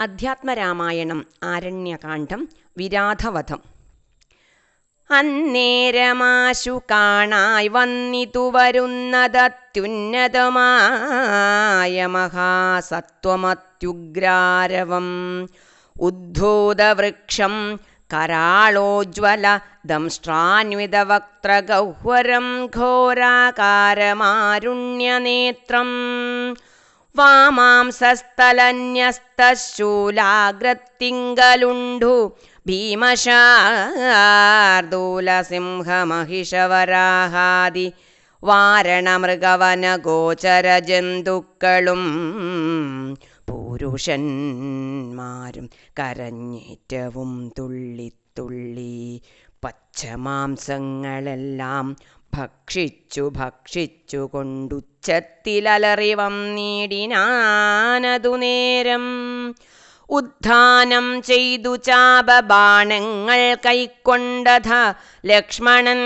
അധ്യാത്മരാമായണം ആരണ്യകാന്ഡം വിരാധവധം. അന്നേരമാശു കാണായി വന്നിതു വരുന്നതത്യുന്നതമായ മഹാസത്വമത്യുഗ്രാരവം. ഉദ്ധൂതവൃക്ഷം കരാളോജ്വല ദംഷ്ട്രാന്വിതവക്ത്രഗഹ്വരം ഘോരാകാരമാരുണ്യനേത്രം. വാമാംസസ്ഥലന്യസ്തശൂലാഗ്രത്തിങ്കലുണ്ഠു ഭീമശാർദൂലസിംഹമഹിഷവരാഹാദി. വാരണമൃഗവനഗോചരജന്തുക്കളും പുരുഷന്മാരും കരഞ്ഞേറ്റവും തുള്ളിത്തുള്ളി പച്ചമാംസങ്ങളെല്ലാം ഭക്ഷിച്ചു ഭക്ഷിച്ചു കൊണ്ടുച്ചത്തിലലറി വന്നിടിനാനതു നേരം ഉദ്ധാനം ചെയ്തു ചാപബാണങ്ങൾ കൈക്കൊണ്ടഥ ലക്ഷ്മണൻ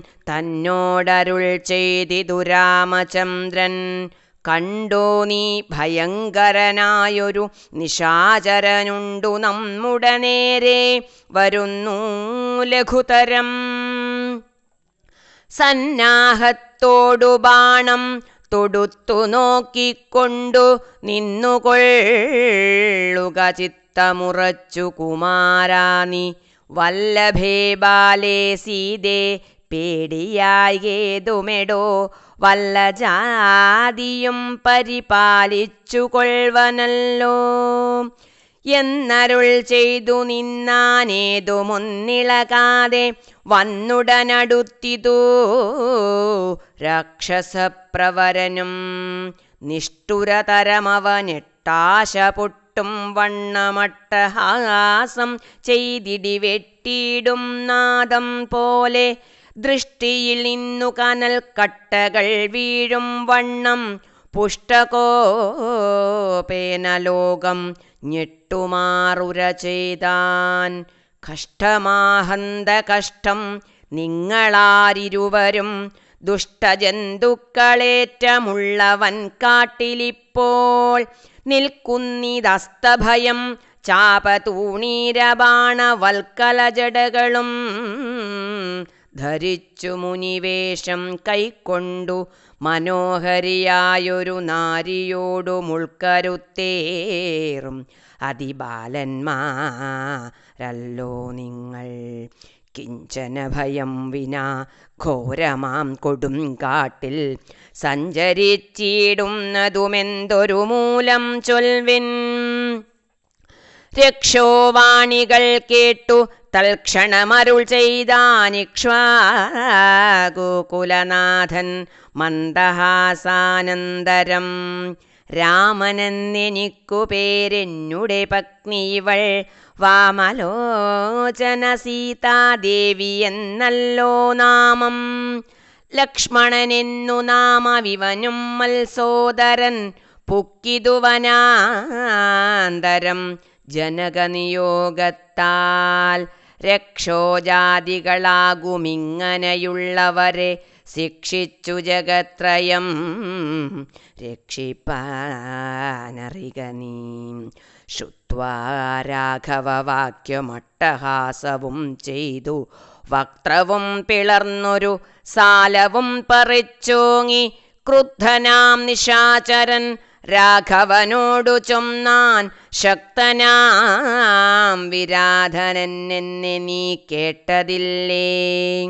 തന്നോടരുൾ ചെയ്തിതു രാമചന്ദ്രൻ. കണ്ടോ നീ ഭയങ്കരനായൊരു നിശാചരനുണ്ടു നമ്മുടെ നേരെ വരുന്നു ലഘുതരം. സന്നാഹത്തോടു ബാണം തൊടുത്തു നോക്കിക്കൊണ്ടു നിന്നുകൊള്ളുക ചിത്തമുറച്ചു കുമാരാനി വല്ലഭേ ബാലേ സീതേ പേടിയായേതുമെടോ വല്ല ജാതിയും പരിപാലിച്ചു കൊൾവനല്ലോ എന്നരുൾ ചെയ്തു നിന്നാനേതു മുന്നിളകാതെ വന്നുടനടുത്തിതു രാക്ഷസപ്രവരനും നിഷ്ഠുരതരമവനിട്ടാശ പൊട്ടും വണ്ണമട്ടഹാസം ചെയ്തിടി വെട്ടിയിടും നാദം പോലെ ദൃഷ്ടിയിൽ നിന്നു കനൽ കട്ടകൾ വീഴും വണ്ണം പുഷ്ടകോപേനലോകം ഞെട്ടുമാറുര ചെയ്താൻ കഷ്ടമാഹന്ത കഷ്ടം നിങ്ങളാരിരുവരും. ദുഷ്ടജന്തുക്കളേറ്റമുള്ളവൻ കാട്ടിലിപ്പോൾ. നിൽക്കുന്നിതസ്തഭയം ചാപതൂണീരബാണവൽക്കലജടകളും. ധരിച്ചു മുനിവേഷം കൈക്കൊണ്ടു മനോഹരിയായൊരു നാരിയോടു മുൾക്കരുത്തേറും. അതിബാലന്മാരല്ലോ നിങ്ങൾ. കിഞ്ചന ഭയം വിനാ ഘോരമാം കൊടും കാട്ടിൽ സഞ്ചരിച്ചിടുന്നതുമെന്തൊരു മൂലം ചൊൽവിൻ. രക്ഷോവാണികൾ കേട്ടു തൽക്ഷണമരുൾ ചെയ്താനിക്ഷ്വാകുകുലനാഥൻ മന്ദഹാസാനന്തരം. രാമനെന്നെനിക്കു പേരെന്നുടെ പത്നി ഇവൾ വാമലോചന സീതാദേവി എന്നല്ലോ നാമം. ലക്ഷ്മണനെന്നു നാമവിവനും മത്സോദരൻ. പുക്കിതുവനാന്തരം ജനകനിയോഗത്താൽ രക്ഷോജാതികളാകുമിങ്ങനെയുള്ളവരെ ശിക്ഷിച്ചു ജഗത്രയം. രക്ഷിപ്പാനറിക നീ. ശ്രുത്വാരാഘവവാക്യമട്ടഹാസവും ചെയ്തു. വക്ത്രവും പിളർന്നൊരു സാലവും പറിച്ചോങ്ങി. ക്രുദ്ധനാം നിശാചരൻ രാഘവനോടു ചൊന്നാൻ. ശക്തനാം വിരാധനൻ എന്നെ നീ കേട്ടതില്ലേ?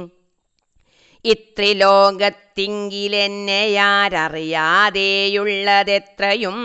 ഇത്രിലോകത്തിങ്കിലെന്നെയാരറിയാതെയുള്ളതെത്രയും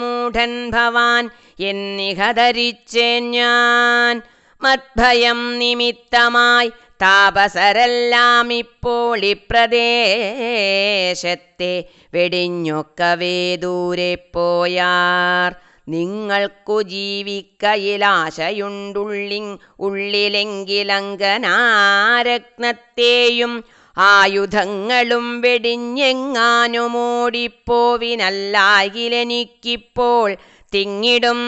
മൂഢൻ ഭവാൻ എന്നിഹ ധരിച്ചേൻ ഞാൻ മദ്ഭയം നിമിത്തമായി താപസരെല്ലാം ഇപ്പോൾ ഇപ്രദേശത്തെ വെടിഞ്ഞൊക്കവേ ദൂരെ പോയാർ. നിങ്ങൾക്കു ജീവിക്കയിലാശയുണ്ടുള്ളിങ് ഉള്ളിലെങ്കിലങ്കനാരത്നത്തെയും ആയുധങ്ങളും വെടിഞ്ഞെങ്ങാനുമോടിപ്പോവിനല്ലായിലെനിക്കിപ്പോൾ തിങ്ങിടും.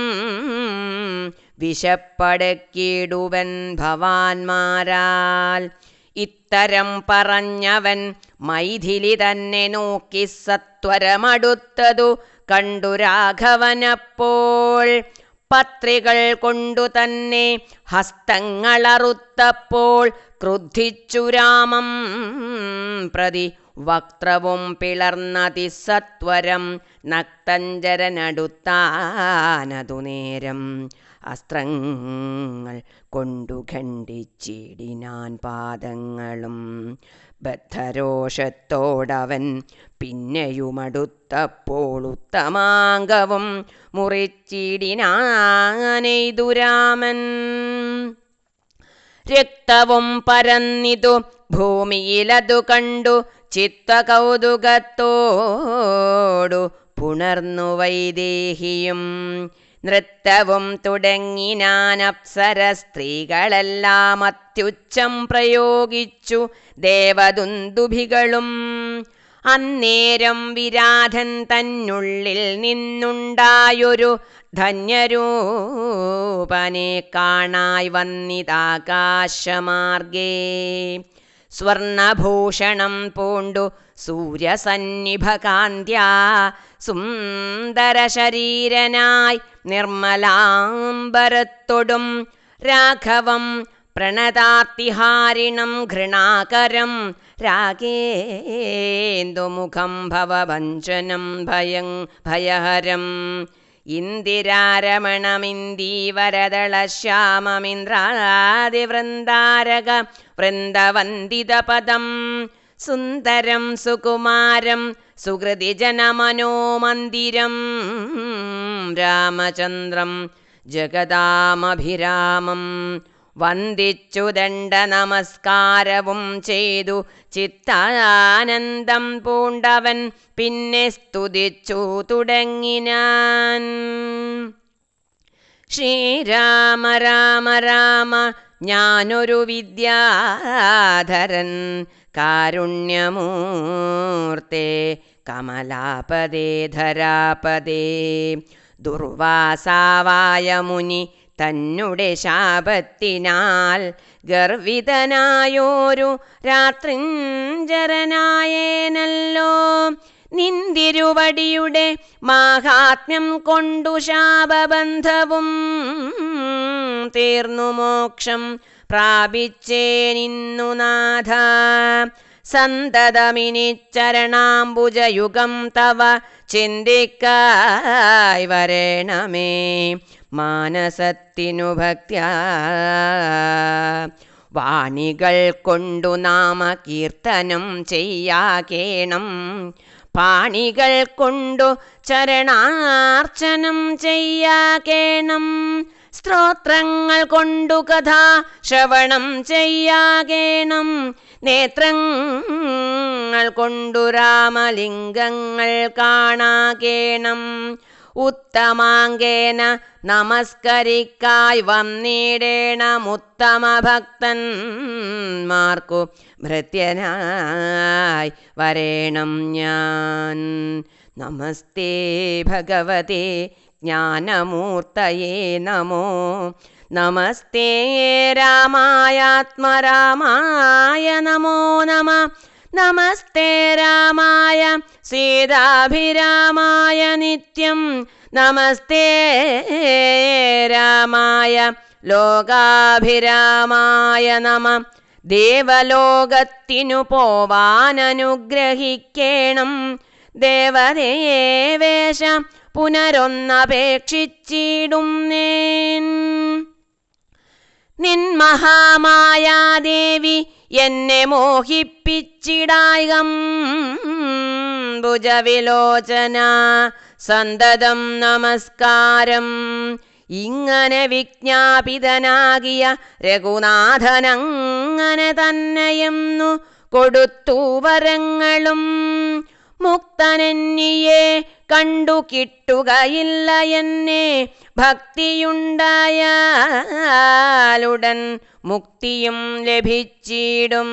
വിശപ്പടക്കിടുവൻ ഭവാൻമാരാൽ ഇത്തരം പറഞ്ഞവൻ മൈഥിലി തന്നെ നോക്കി സത്വരമടുത്തതു കണ്ടു രാഘവനപ്പോൾ. പത്രികൾ കൊണ്ടു തന്നെ ഹസ്തങ്ങളറുത്തപ്പോൾ ക്രുദ്ധിച്ചു രാമം പ്രതി വക്ത്രവും പിളർന്നതിസത്വരം നക്തഞ്ചരനടുത്താനതു നേരം. അസ്ത്രങ്ങൾ കൊണ്ടു ഖണ്ഡിച്ചിടിനാൻ പാദങ്ങളും ബദ്ധരോഷത്തോടവൻ പിന്നെയുമടുത്തപ്പോൾ ഉത്തമാംഗവും മുറിച്ചിടിനാനെയ്തുരാമൻ രക്തവും പരന്നിതു ഭൂമിയിലതു കണ്ടു ചിത്തകൗതുകത്തോടു പുണർന്നു വൈദേഹിയും. നൃത്തവും തുടങ്ങിനാനപ്സര സ്ത്രീകളെല്ലാം അത്യുച്ചം പ്രയോഗിച്ചു ദേവദുന്ദുഭികളും. അന്നേരം വിരാധൻ തന്നുള്ളിൽ നിന്നുണ്ടായൊരു ധന്യരൂപനെ കാണായി വന്നിതാകാശമാർഗേ. സ്വർണഭൂഷണം പൂണ്ടു സൂര്യസന്നിഭകാന്ത്യ. സുന്ദര ശരീരനായി നിർമ്മലാംബരത്തൊടും രാഘവം പ്രണതാർത്തിഹാരിണം ഘൃണാകരം രാഗേന്ദുമുഖം ഭവഭഞ്ജനം ഭയം ഭയഹരം. ഇന്ദിരാരമണമിന്ദീവരദളശ്യാമമിന്ദ്രാദിവൃന്ദാരക വൃന്ദവന്ദിതപദം. സുന്ദരം സുകുമാരം സുഹൃതിജനമനോമന്ദിരം രാമചന്ദ്രം ജഗദാമഭിരാമം. വന്ദിച്ചു ദണ്ഡ നമസ്കാരവും ചെയ്തു ചിത്താനന്ദം പൂണ്ടവൻ പിന്നെ സ്തുതിച്ചു തുടങ്ങിനാൻ. ശ്രീരാമ രാമ രാമ ഞാനൊരു വിദ്യാധരൻ കാരുണ്യമൂർത്തേ കമലാപദേ ധരാപദേ ദുർവാസാവായ മുനി തന്നുടെ ശാപത്തിനാൽ ഗർവിതനായോരു രാത്രിഞ്ചരനായേനല്ലോ. നിന്തിരുവടിയുടെ മാഹാത്മ്യം കൊണ്ടു ശാപബന്ധവും തീർന്നു മോക്ഷം പ്രാപിച്ചേനിന്നു നാഥ. സന്തതമിനി ചരണാംബുജയുഗം തവ ചിന്തിക്കായി വരേണമേ മാനസത്തിനു ഭക്തിയ. വാണികൾ കൊണ്ടു നാമ കീർത്തനം ചെയ്യാകേണം. പാണികൾ കൊണ്ടു ചരണാർച്ചനം ചെയ്യാകേണം. സ്ത്രോത്രങ്ങൾ കൊണ്ടു കഥ ശ്രവണം ചെയ്യാകേണം. നേത്രങ്ങൾ കൊണ്ടു രാമലിംഗങ്ങൾ കാണാകേണം. ഉത്തമാങ്കേന നമസ്കരിക്കായി വന്നിടേണമുത്തമ ഭക്തന്മാർക്കു ഭൃത്യനായി വരേണം ഞാൻ. നമസ്തേ ഭഗവതേ ജ്ഞാനമൂർത്തയേ നമോ. നമസ്തേ രാമായാത്മരാമായ നമോ നമ. നമസ്തേ രാമായ സീതാഭിരാമായ നിത്യം. നമസ്തേ രാമായ ലോകാഭിരാമായ നമ. ദേവലോകത്തിനു പോവാനനുഗ്രഹിക്കേണം. ദേവതയെ വേഷം പുനരൊന്നപേക്ഷിച്ചിടുന്നേൻ. നിൻ മഹാമായാദേവി എന്നെ മോഹിപ്പിച്ചിടായകം. ഭുജവിലോചന സന്തതം നമസ്കാരം. ഇങ്ങനെ വിജ്ഞാപിതനാകിയ രഘുനാഥനങ്ങനെ തന്നെയെന്നു കൊടുത്തു വരങ്ങളും. മുക്തനെന്നിയെ കണ്ടു കിട്ടുകയില്ല എന്നെ. ഭക്തിയുണ്ടായാലുടൻ മുക്തിയും ലഭിച്ചിടും.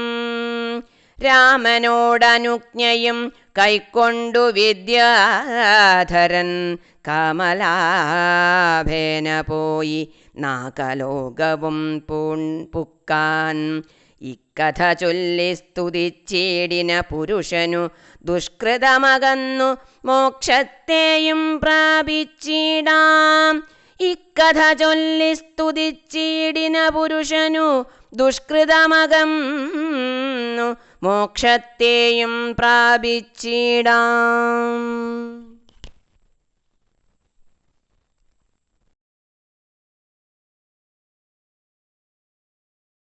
രാമനോടനുജ്ഞയും കൈക്കൊണ്ടു വിദ്യാധരൻ കമലാഭേന പോയി നാഗലോകവും പൂൺ പുക്കാൻ. ഇക്കഥ ചൊല്ലി സ്തുതിച്ചീടിന പുരുഷനു ദുഷ്കൃതമകന്നു മോക്ഷത്തെയും പ്രാപിച്ചിടാം. ഇക്കഥ ചൊല്ലി സ്തുതിച്ചീടിന പുരുഷനു ദുഷ്കൃതമകന്നു मोक्षतेयं प्राीडा